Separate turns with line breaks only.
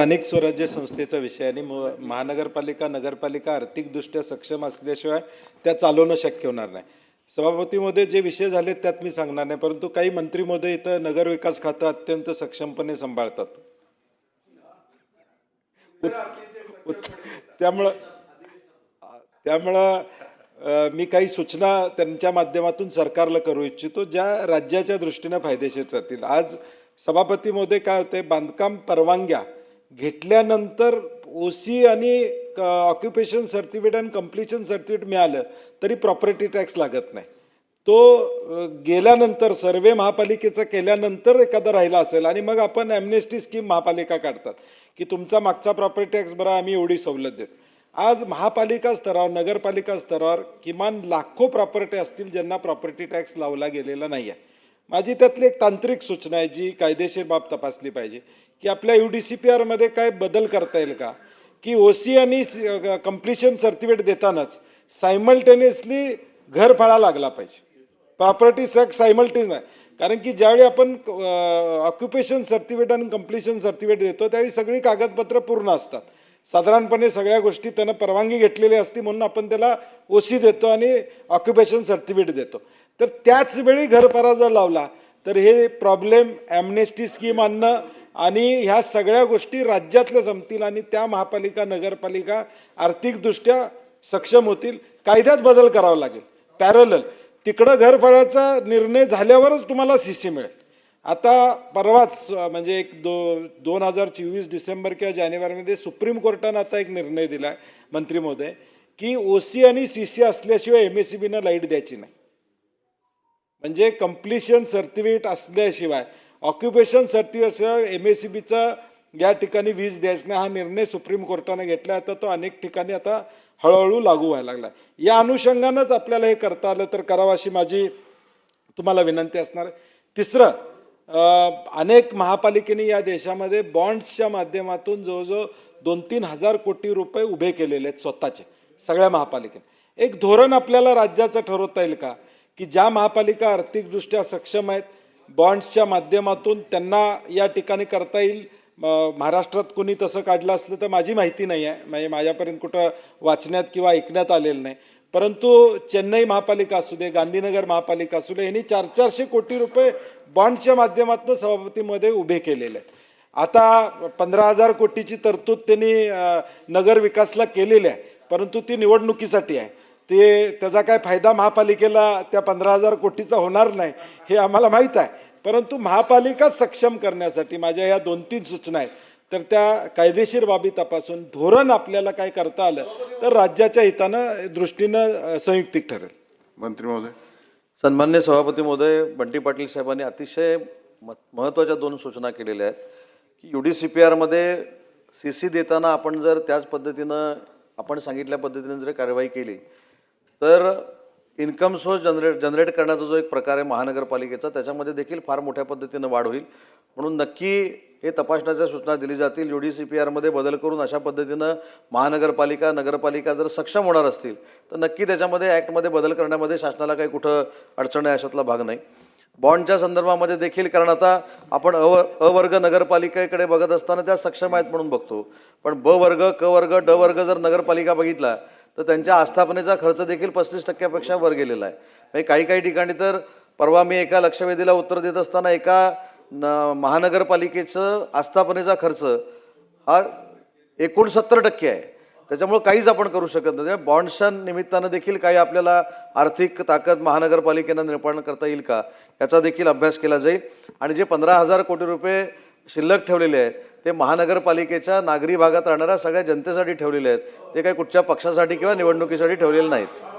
स्थानिक स्वराज्य संस्थेचा विषय आणि म- महानगरपालिका नगरपालिका आर्थिकदृष्ट्या सक्षम असल्याशिवाय त्या चालवणं शक्य होणार नाही. सभापतीमध्ये जे विषय झाले त्यात मी सांगणार नाही परंतु काही मंत्री महोदय इथं नगरविकास खातं अत्यंत सक्षमपणे सांभाळतात. उत- त्यामुळं त्यामुळं मी काही सूचना त्यांच्या माध्यमातून सरकारला करू इच्छितो ज्या राज्याच्या दृष्टीनं फायदेशीर ठरतील. आज सभापती महोदय काय होते बांधकाम परवानग्या घेतल्यानंतर ओ सी आणि ऑक्युपेशन सर्टिफिकेट आणि कम्प्लिशन सर्टिफिकेट मिळालं तरी प्रॉपर्टी टॅक्स लागत नाही. तो गेल्यानंतर सर्वे महापालिकेचा केल्यानंतर एखादा राहिला असेल आणि मग आपण ॲमनेस्टी स्कीम महापालिका काढतात की तुमचा मागचा प्रॉपर्टी टॅक्स बरा आम्ही एवढी सवलत देत आज महापालिका स्तरावर नगरपालिका स्तरावर किमान लाखो प्रॉपर्टी असतील ज्यांना प्रॉपर्टी टॅक्स लावला गेलेला नाही आहे माझी त्यातली एक तांत्रिक सूचना आहे जी कायदेशीर बाब तपासली पाहिजे की आपल्या यू डी सी पी आरमध्ये काय बदल करता येईल का? की ओ सी आणि कम्प्लिशन सर्टिफिकेट देतानाच सायमल्टेनियसली घर फळा लागला पाहिजे. प्रॉपर्टी सॅक सायमल्टेनियस नाही. कारण की ज्यावेळी आपण ऑक्युपेशन सर्टिफिकेट आणि कम्प्लिशन सर्टिफिकेट देतो त्यावेळी सगळी कागदपत्र पूर्ण असतात. साधारणपणे सगळ्या गोष्टी त्यानं परवानगी घेतलेली असती म्हणून आपण त्याला ओसी देतो आणि ऑक्युपेशन सर्टिफिकेट देतो. तर त्याच वेळी घरफारा जर लावला. तर हे प्रॉब्लेम ॲमनेस्टी स्कीम आणणं आणि ह्या सगळ्या गोष्टी राज्यातल्या जमतील आणि त्या महापालिका नगरपालिका आर्थिकदृष्ट्या सक्षम होतील. कायद्यात बदल करावा लागेल. पॅरलल तिकडं घरफाळ्याचा निर्णय झाल्यावरच तुम्हाला सी सी मिळेल. आता परवाच म्हणजे एक दो दोन हजार चोवीस डिसेंबर किंवा जानेवारीमध्ये सुप्रीम कोर्टानं आता एक निर्णय दिला आहे मंत्री महोदय की ओ सी आणि सी सी असल्याशिवाय एम एस सी बीनं लाइट द्यायची नाही. म्हणजे कम्प्लिशन सर्टिफिकेट असल्याशिवाय ऑक्युपेशन सर्टिफिकेटशिवाय एम एस सी बीचा या ठिकाणी वीज द्यायचं नाही हा निर्णय सुप्रीम कोर्टाने घेतला आता तो अनेक ठिकाणी आता हळूहळू लागू व्हायला लागला या अनुषंगानंच आपल्याला हे करता आलं तर करावं अशी माझी तुम्हाला विनंती असणार आहे. तिसरं अनेक महापालिकेने या देशामध्ये बॉन्ड्सच्या माध्यमातून जवळजवळ दोन तीन हजार कोटी रुपये उभे केलेले आहेत स्वतःचे सगळ्या महापालिकेने. एक धोरण आपल्याला राज्याचं ठरवता येईल का? की ज्या महापालिका आर्थिकदृष्ट्या सक्षम आहेत बॉन्ड्सच्या माध्यमातून त्यांना या ठिकाणी करता येईल. महाराष्ट्रात कोणी तसं काढलं असलं तर माझी माहिती नाही आहे. म्हणजे माझ्यापर्यंत कुठं वाचण्यात किंवा ऐकण्यात आलेलं नाही. परंतु चेन्नई महापालिका असू दे गांधीनगर महापालिका असू दे यांनी चार चारशे कोटी रुपये बॉन्डच्या माध्यमातून सभापतीमध्ये उभे केलेले आहेत. आता पंधरा हजार कोटीची तरतूद त्यांनी नगरविकासला नगर विकासला केलेली आहे. परंतु ती निवडणुकीसाठी आहे. ते त्याचा काय फायदा महापालिकेला त्या पंधरा हजार कोटीचा होणार नाही हे आम्हाला माहीत आहे. परंतु महापालिका सक्षम करण्यासाठी माझ्या या दोन तीन सूचना आहेत. तर त्या कायदेशीर बाबी तपासून धोरण आपल्याला काय करता आलं तर राज्याच्या हितानं दृष्टीनं संयुक्तिक ठरेल.
मंत्री महोदय.
सन्मान्य सभापती महोदय बंटी पाटील साहेबांनी अतिशय म महत्त्वाच्या दोन सूचना केलेल्या आहेत की यू डी सी पी आरमध्ये सी सी देताना आपण जर त्याच पद्धतीनं आपण सांगितल्या पद्धतीनं जर कार्यवाही केली तर इन्कम सोर्स जनरेट जनरेट करण्याचा जो एक प्रकार आहे महानगरपालिकेचा त्याच्यामध्ये देखील फार मोठ्या पद्धतीनं वाढ होईल. म्हणून नक्की हे तपासण्याच्या सूचना दिली जातील. यू डी सी पी आरमध्ये बदल करून अशा पद्धतीनं महानगरपालिका नगरपालिका जर सक्षम होणार असतील तर नक्की त्याच्यामध्ये ॲक्टमध्ये बदल करण्यामध्ये शासनाला काही कुठं अडचण आहे अशातला भाग नाही. बॉन्डच्या संदर्भामध्ये देखील कारण आता आपण अव अवर्ग नगरपालिकेकडे बघत असताना त्या सक्षम आहेत म्हणून बघतो. पण ब वर्ग क वर्ग ड वर्ग जर नगरपालिका बघितला तर त्यांच्या आस्थापनेचा खर्च देखील पस्तीस टक्क्यापेक्षा वर गेलेला आहे. म्हणजे काही काही ठिकाणी तर परवा मी एका लक्षवेधीला उत्तर देत असताना एका न महानगरपालिकेचं आस्थापनेचा खर्च हा एकोणसत्तर टक्के आहे. त्याच्यामुळे काहीच आपण करू शकत नाही. म्हणजे बॉन्डच्या निमित्तानं देखील काही आपल्याला आर्थिक ताकद महानगरपालिकेनं निर्माण करता येईल का? याचा देखील अभ्यास केला जाईल. आणि जे पंधरा हजार कोटी रुपये शिल्लक ठेवलेले आहेत. ते महानगरपालिकेच्या नागरी भागात राहणाऱ्या सगळ्या जनतेसाठी ठेवलेले आहेत. ते काही कुठच्या पक्षासाठी किंवा निवडणुकीसाठी ठेवलेले नाहीत.